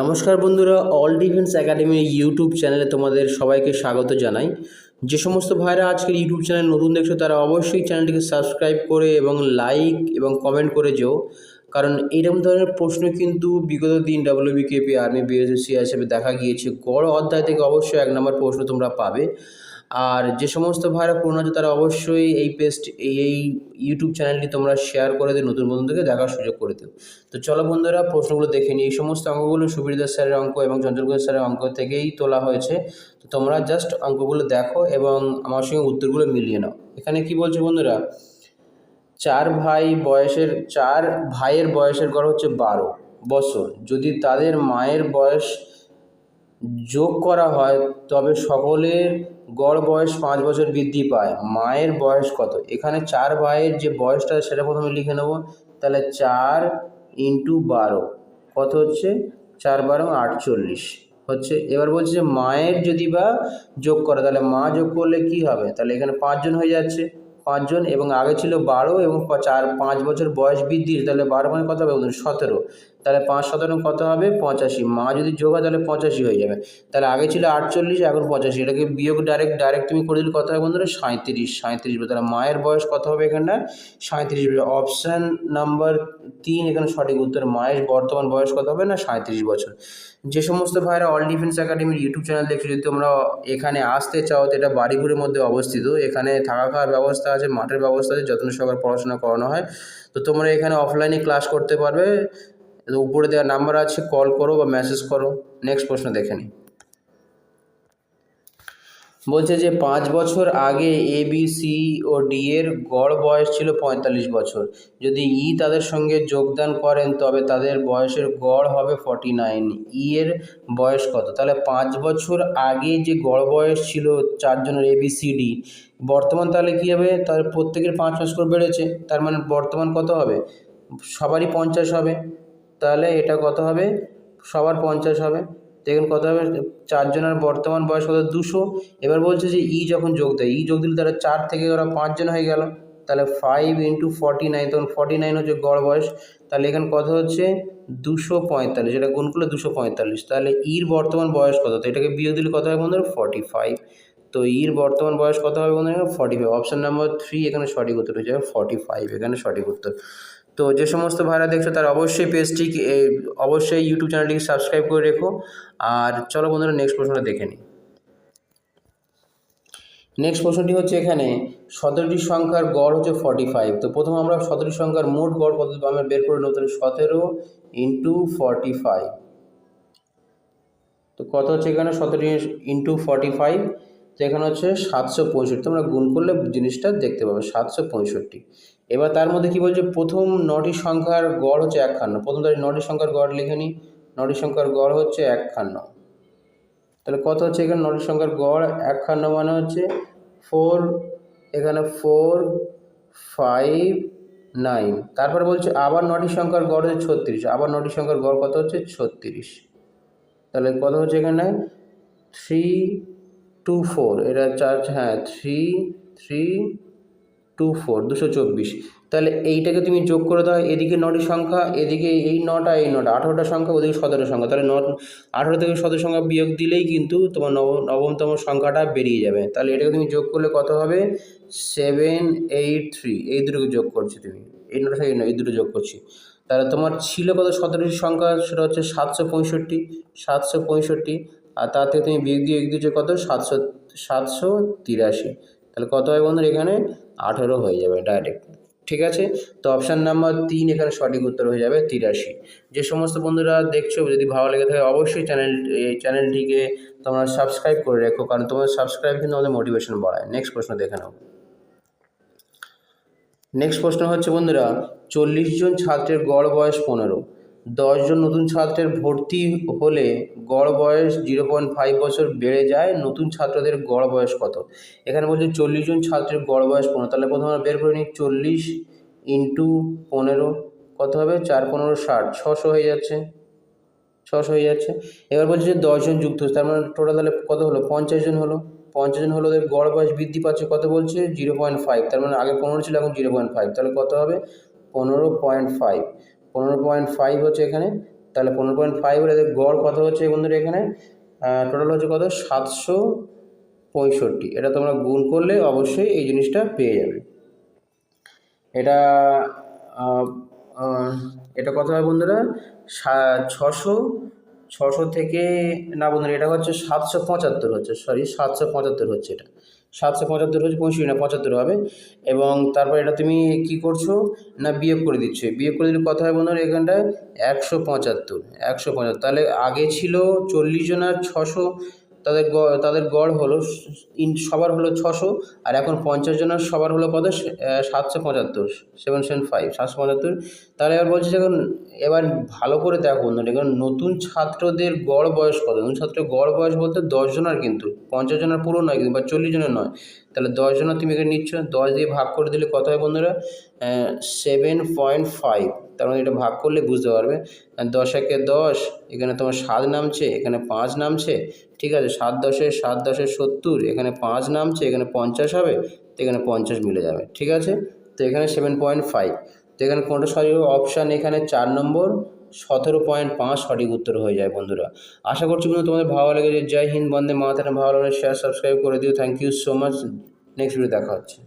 নমস্কার বন্ধুরা all defence academy YouTube চ্যানেলে তোমাদের সবাইকে স্বাগত জানাই। যে সমস্ত ভাইরা আজকের ইউটিউব চ্যানেল নতুন দেখছ, তারা অবশ্যই চ্যানেলটিকে সাবস্ক্রাইব করে এবং লাইক এবং কমেন্ট করে যেও। কারণ এরকম ধরনের প্রশ্ন কিন্তু বিগত দিন ডাব্লিউবিকেপি আর্মি বিএসএসসি হিসেবে দেখা গিয়েছে। গড় অধ্যায় থেকে অবশ্যই এক নম্বর প্রশ্ন তোমরা পাবে। আর যে সমস্ত ভাইরা পুরনো আছে, তারা অবশ্যই এই পেস্ট এই এই ইউটিউব চ্যানেলটি তোমরা শেয়ার করে দিও, নতুন বন্ধুদেরকে দেখার সুযোগ করে দিও। তো চলো বন্ধুরা, প্রশ্নগুলো দেখে নিই। এই সমস্ত অঙ্কগুলো সুবিরদাস স্যারের অঙ্ক এবং চঞ্চল ঘোষ স্যারের অঙ্ক থেকেই তোলা হয়েছে। তো তোমরা জাস্ট অঙ্কগুলো দেখো এবং আমার সঙ্গে উত্তরগুলো মিলিয়ে নাও। এখানে কি বলছে বন্ধুরা? চার ভাই বয়সের, চার ভাইয়ের বয়সের গড় হচ্ছে বারো বছর। যদি তাদের মায়ের বয়স যোগ করা হয়, তবে সকলের গড় বয়স পাঁচ বছর বৃদ্ধি পায়। মায়ের বয়স কত? এখানে চার ভাইয়ের যে বয়সটা সেটা প্রথমে লিখে নেব। তাহলে চার ইন্টু বারো, কত হচ্ছে? চার বারো আটচল্লিশ হচ্ছে। এবার বলছে যে মায়ের যদি বা যোগ করে, তাহলে মা যোগ করলে কি হবে? তাহলে এখানে পাঁচজন হয়ে যাচ্ছে। পাঁচজন এবং আগে ছিল বারো এবং চার, পাঁচ বছর বয়স বৃদ্ধি তাহলে বারো মানে কত হবে সতেরো। তাহলে পাঁচ সতেরো কত হবে? পঁচাশি। মা যদি যোগ হয়, তাহলে পঁচাশি হয়ে যাবে। তাহলে আগে ছিল আটচল্লিশ, এখন পঁচাশি। এটাকে বিয়োগ ডাইরেক্ট ডাইরেক্ট তুমি করে দিলে কত হবে বন্ধুরা? সাঁত্রিশ সাঁত্রিশ তাহলে মায়ের বয়স কত হবে এখানটা? সাঁত্রিশ অপশান নাম্বার তিন, এখানে সঠিক উত্তর মায়ের বর্তমান বয়স কত হবে না? সাঁত্রিশ বছর। যে সমস্ত ভাইরা অল ডিফেন্স একাডেমির ইউটিউব চ্যানেল দেখছ, যদি তোমরা এখানে আসতে চাও, তো এটা বাড়িঘুরের মধ্যে অবস্থিত। এখানে থাকা খাওয়ার ব্যবস্থা আছে, মাঠের ব্যবস্থা আছে, যত্ন সহকারে পড়াশোনা করানো হয়। তো তোমরা এখানে অফলাইনে ক্লাস করতে পারবে। উপরে দেওয়া নাম্বার আছে কল করো বা মেসেজ করো। নেক্সট প্রশ্ন দেখে নিই। বলছে যে পাঁচ বছর আগে এ বি সি ও ডি এর গড় বয়স ছিল পঁয়তাল্লিশ বছর। যদি ই তাদের সঙ্গে যোগদান করেন, তবে তাদের বয়সের গড় হবে ফর্টি নাইন ই এর বয়স কত? তাহলে পাঁচ বছর আগে যে গড় বয়স ছিল চারজনের এ বি সি ডি বর্তমান তাহলে কী হবে? তাহলে প্রত্যেকের পাঁচ পাঁচ করে বেড়েছে। তার মানে বর্তমান কত হবে? সবারই পঞ্চাশ হবে। তাহলে এটা কত হবে? সবার পঞ্চাশ হবে। দেখুন কত হবে? চারজনের বর্তমান বয়স কত? দুশো। এবার বলছে যে ই যখন যোগ দেয়, ই যোগ দিলে তারা চার থেকে ওরা পাঁচজন হয়ে গেল। তাহলে ফাইভ ইন্টু ফর্টি নাইন তখন ফর্টি নাইন হচ্ছে গড় বয়স। তাহলে এখানে কত হচ্ছে? দুশো পঁয়তাল্লিশ। এটা গুণ করলে দুশো পঁয়তাল্লিশ। তাহলে ইর বর্তমান বয়স কত? তো এটাকে বিয়োগ দিলে কত হবে বন্ধুরা? ফর্টি ফাইভ তো ইর বর্তমান বয়স কত হবে বন্ধুরা? Forty five option number three এখানে সঠিক উত্তর হয়ে যাবে ফর্টি ফাইভ এখানে সঠিক উত্তর। তো যে সমস্ত ভাইরা দেখছ তারা অবশ্যই পেজটি অবশ্যই ইউটিউব চ্যানেলটিকে সাবস্ক্রাইব করে রেখো। আর চলো বন্ধুরা নেক্সট প্রশ্নটা দেখে নিই। নেক্সট প্রশ্নটি হচ্ছে এখানে, সতেরোটি সংখ্যার গড় হচ্ছে ফর্টি ফাইভ তো প্রথম আমরা সতেরোটি সংখ্যার মোট গড় কত আমরা বের করে নেব তাহলে সতেরো ইন্টু ফর্টি ফাইভ তো কত হচ্ছে এখানে? সতেরো ইন্টু ফর্টি ফাইভ তো এখানে হচ্ছে সাতশো পঁয়ষট্টি, তোমরা গুণ করলে জিনিসটা দেখতে পাবে সাতশো পঁয়ষট্টি। এবার তার মধ্যে কি বলছে? প্রথম নটি সংখ্যার গড় হচ্ছে একখান্ন। প্রথম তাহলে নটি সংখ্যার গড় লিখে নিই নটি সংখ্যার গড় হচ্ছে একখান্ন। তাহলে কত হচ্ছে এখানে? নটি সংখ্যার গড় একখান্ন মানে হচ্ছে ফোর, এখানে ফোর, ফাইভ, নাইন। তারপরে বলছে আবার নটি সংখ্যার গড় হচ্ছে ছত্রিশ। আবার নটি সংখ্যার গড় কত হচ্ছে? ছত্রিশ। তাহলে কত হচ্ছে এখানে? থ্রি টু ফোর এটা চার হ্যাঁ থ্রি থ্রি টু ফোর দুশো চব্বিশ। তাহলে এইটাকে তুমি যোগ করে দাও, এদিকে নটি সংখ্যা, এদিকে এই নটা এই নটা, আঠারোটা সংখ্যা, ওদিকে সতেরো সংখ্যা। তাহলে ন আঠারো থেকে সতেরো সংখ্যা বিয়োগ দিলেই কিন্তু তোমার নব নবমতম সংখ্যাটা বেরিয়ে যাবে। তাহলে এটাকে তুমি যোগ করলে কত হবে? সেভেন এইট থ্রি এই দুটোকে যোগ করছি তুমি। এই নটা থেকে এই দুটো যোগ করছি। তাহলে তোমার ছিল কত সতেরোটি সংখ্যা? সেটা হচ্ছে সাতশো পঁয়ষট্টি সাতশো পঁয়ষট্টি আর তার থেকে তুমি বিয়োগ দিয়ে এক কত? সাতশো সাতশো তিরাশি। তাহলে কত হয় বন্ধুরা এখানে? আঠেরো হয়ে যাবে ডাইরেক্ট ঠিক আছে? তো অপশান নাম্বার তিন এখানে সঠিক উত্তর হয়ে যাবে তিরাশি। যে সমস্ত বন্ধুরা দেখছ, যদি ভালো লেগে থাকে অবশ্যই চ্যানেল এই চ্যানেলটিকে তোমরা সাবস্ক্রাইব করে রেখো, কারণ তোমার সাবস্ক্রাইব কিন্তু আমাদের মোটিভেশন বাড়ায়। নেক্সট প্রশ্ন দেখে নাও। নেক্সট প্রশ্ন হচ্ছে বন্ধুরা, চল্লিশ জন ছাত্রের গড় বয়স পনেরো। দশজন নতুন ছাত্রের ভর্তি হলে গড় বয়স জিরো পয়েন্ট ফাইভ বছর বেড়ে যায়। নতুন ছাত্রদের গড় বয়স কত? এখানে বলছে চল্লিশ জন ছাত্রের গড় বয়স পনেরো। তাহলে প্রথমে আমরা বের করে নিই। চল্লিশ ইন্টু পনেরো কত হবে? চার পনেরো ষাট। ছশো হয়ে যাচ্ছে। ছশো হয়ে যাচ্ছে। এবার বলছে যে দশজন যুক্ত হচ্ছে। তার মানে টোটাল তাহলে কত হলো? পঞ্চাশ জন হলো। পঞ্চাশ জন হলো ওদের গড় বয়স বৃদ্ধি পাচ্ছে কত বলছে? Zero point five. তার মানে আগে পনেরো ছিল, এখন জিরো পয়েন্ট ফাইভ। তাহলে কত হবে? পনেরো পয়েন্ট ফাইভ। পনেরো পয়েন্ট ফাইভ হচ্ছে এখানে। তাহলে পনেরো পয়েন্ট ফাইভ হলে গড় কত হচ্ছে বন্ধুরা এখানে? টোটাল হচ্ছে কত? সাতশো পঁয়ষট্টি। এটা তোমরা গুণ করলে অবশ্যই এই জিনিসটা পেয়ে যাবে। এটা এটা কত হয় বন্ধুরা? ছশো ছশো থেকে, না বন্ধুরা, এটা হচ্ছে সাতশো পঁচাত্তর হচ্ছে সরি সাতশো পঁচাত্তর হচ্ছে এটা। সাতশো পঁচাত্তর হচ্ছে পঁয়ষট্টি না, পঁচাত্তর হবে। এবং তারপর এটা তুমি কি করছ? না, বিয়োগ করে দিচ্ছ। বিয়োগ করে দিলে কত হয় বন্ধুরা এখানটায়? একশো পঁচাত্তর একশো পঁচাত্তর। তাহলে আগে ছিল চল্লিশ জন আর ছশো তাদের গড় তাদের গড় হলো ইন, সবার হলো ছশো, আর এখন পঞ্চাশ জনের সবার হলো কত? সাতশো পঁচাত্তর, সেভেন সেভেন, ফাইভ, সাতশো পঁচাত্তর। তাহলে এবার বলছি এখন এবার ভালো করে দেখো এখন নতুন ছাত্রদের গড় বয়স কত? নতুন ছাত্রের গড় বয়স বলতে দশ জনের কিন্তু, পঞ্চাশ জনের পুরো নয় কিন্তু, বা চল্লিশ জনের নয়। তাহলে দশ জনের তুমি এখানে নিচ্ছ, দশ দিয়ে ভাগ করে দিলে কত হয় বন্ধুরা? Seven point five. তার মানে এটা ভাগ করলে বুঝতে পারবে। দশ একে দশ, এখানে তোমার সাত নামছে, এখানে পাঁচ নামছে, ঠিক আছে? সাত দশে সাত দশে সত্তর, এখানে পাঁচ নামছে, এখানে পঞ্চাশ হবে, তো এখানে পঞ্চাশ মিলে যাবে, ঠিক আছে? তো এখানে সেভেন পয়েন্ট ফাইভ তো এখানে কোনটা সঠিক অপশান এখানে চার নম্বর, সতেরো পয়েন্ট পাঁচ সঠিক উত্তর হয়ে যায়, বন্ধুরা। আশা করছি বন্ধু তোমাদের ভালো লেগেছে। জয় হিন্দ, বন্দে মাতারা ভালো লাগে শেয়ার সাবস্ক্রাইব করে দিও। Thank you so much next video দেখা হচ্ছে।